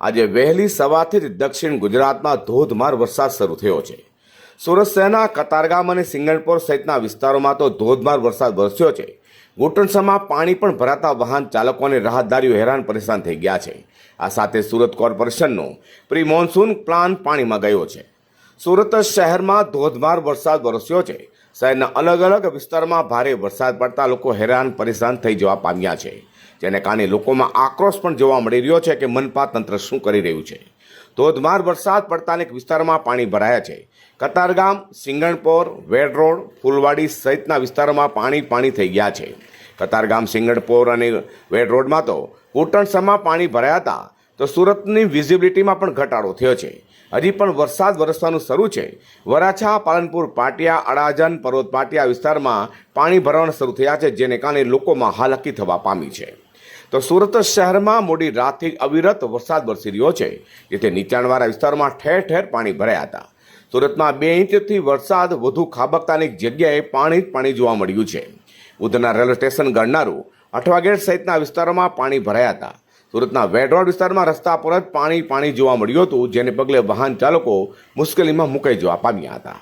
આજે વહેલી સવારથી જ દક્ષિણ ગુજરાતમાં ધોધમાર વરસાદ શરૂ થયો છે. સુરત શહેરના કતારગામ અને સિંગણપોર સહિતના વિસ્તારોમાં તો ધોધમાર વરસાદ વરસ્યો છે. ઘૂંટણસમાં પાણી પણ ભરાતા વાહન ચાલકોને રાહતદારીઓ હેરાન પરેશાન થઈ ગયા છે. આ સાથે સુરત કોર્પોરેશનનો પ્રી મોન્સૂન પ્લાન પાણીમાં ગયો છે. સુરત શહેરમાં ધોધમાર વરસાદ વરસ્યો છે. શહેરના અલગ અલગ વિસ્તારમાં ભારે વરસાદ પડતા લોકો હેરાન પરેશાન થઈ જવા પામ્યા છે. જેને કારણે લોકોમાં આક્રોશ પણ જોવા મળી રહ્યો છે કે મનપા તંત્ર શું કરી રહ્યું છે. ધોધમાર વરસાદ પડતા અનેક વિસ્તારોમાં પાણી ભરાયા છે. કતારગામ, સિંગણપોર, વેડ રોડ, ફૂલવાડી સહિતના વિસ્તારોમાં પાણી પાણી થઈ ગયા છે. કતારગામ, સિંગણપોર અને વેડ રોડમાં તો કુટણસરમાં પાણી ભરાયા હતા. તો સુરતની વિઝિબિલિટીમાં પણ ઘટાડો થયો છે. હજી પણ વરસાદ વરસવાનું શરૂ છે. વરાછા, પાલનપુર, પાટિયા, અડાજન, પર્વત પાટિયા વિસ્તારમાં પાણી ભરાવાના શરૂ થયા છે, જેને કારણે લોકોમાં હાલાકી થવા પામી છે. તો સુરત શહેરમાં મોડી રાતથી અવિરત વરસાદ વરસી રહ્યો છે, જેથી નીચાણવાળા વિસ્તારમાં ઠેર ઠેર પાણી ભરાયા હતા. સુરતમાં બે ઇંચથી વરસાદ વધુ ખાબકતાની જગ્યાએ પાણી જ પાણી જોવા મળ્યું છે. ઉધના રેલવે સ્ટેશન ગણનારું અઠવાગેટ સહિતના વિસ્તારોમાં પાણી ભરાયા હતા. સુરતના વેડરોડ વિસ્તારમાં રસ્તા પર જ પાણી પાણી જોવા મળ્યું હતું, જેને પગલે વાહન ચાલકો મુશ્કેલીમાં મુકાઈ જવા પામ્યા હતા.